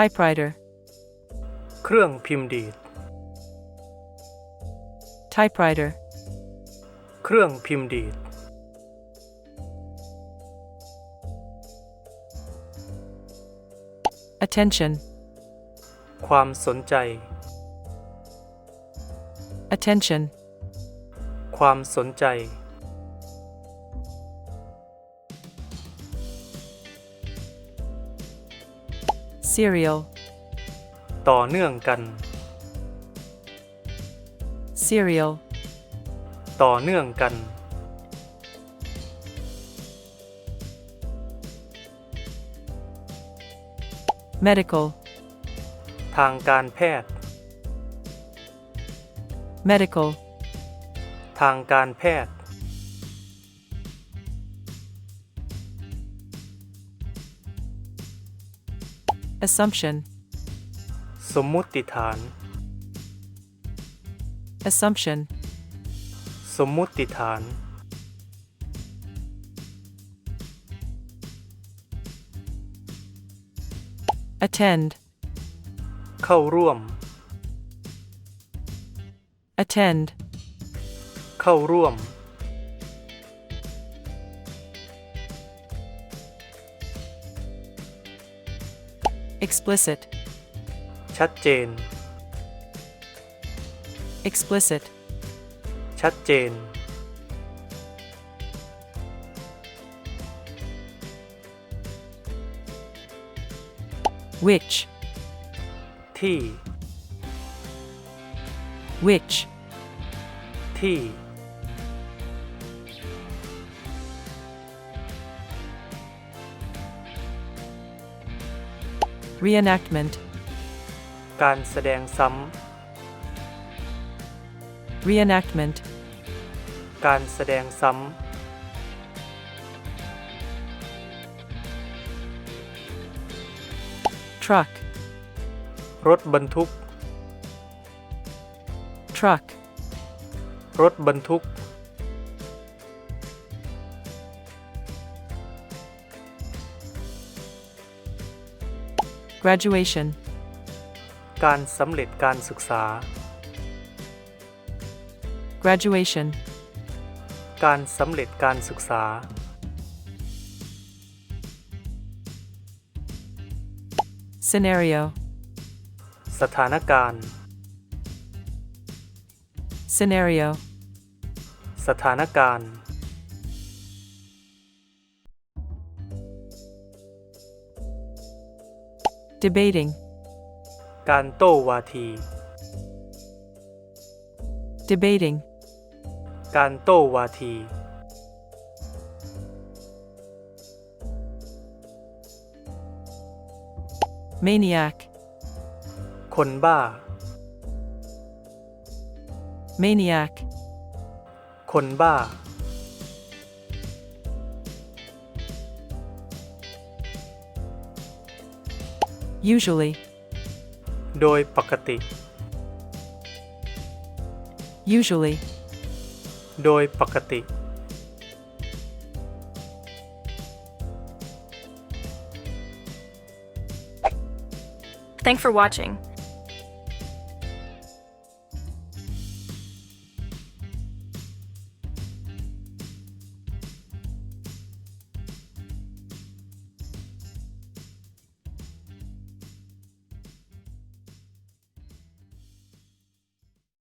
typewriter, เครื่องพิมพ์ดีด typewriter, เครื่องพิมพ์ดีด attention, ความสนใจ attention, ความสนใจ serial, ต่อเนื่องกัน serial, ต่อเนื่องกัน medical, ทางการแพทย์ medical, ทางการแพทย์ assumption, สมมุติฐาน assumption, สมมุติฐาน attend, เข้าร่วม attend, เข้าร่วม explicit, ชัดเจน explicit, ชัดเจน which, ที่ which, ที่ reenactment, การแสดงซ้ reenactment, ำการแสดงซ้ truck, ำรถบรรทุก truck, รถบรรทุก graduation, การสำเร็จการศึกษา graduation, การสำเร็จการศึกษา scenario, สถานการณ์ scenario, สถานการณ์ debating, การโต้วาที debating, การโต้วาที maniac, คนบ้า maniac, คนบ้า usually, โดยปกติ usually, โดยปกติ Thanks for watching.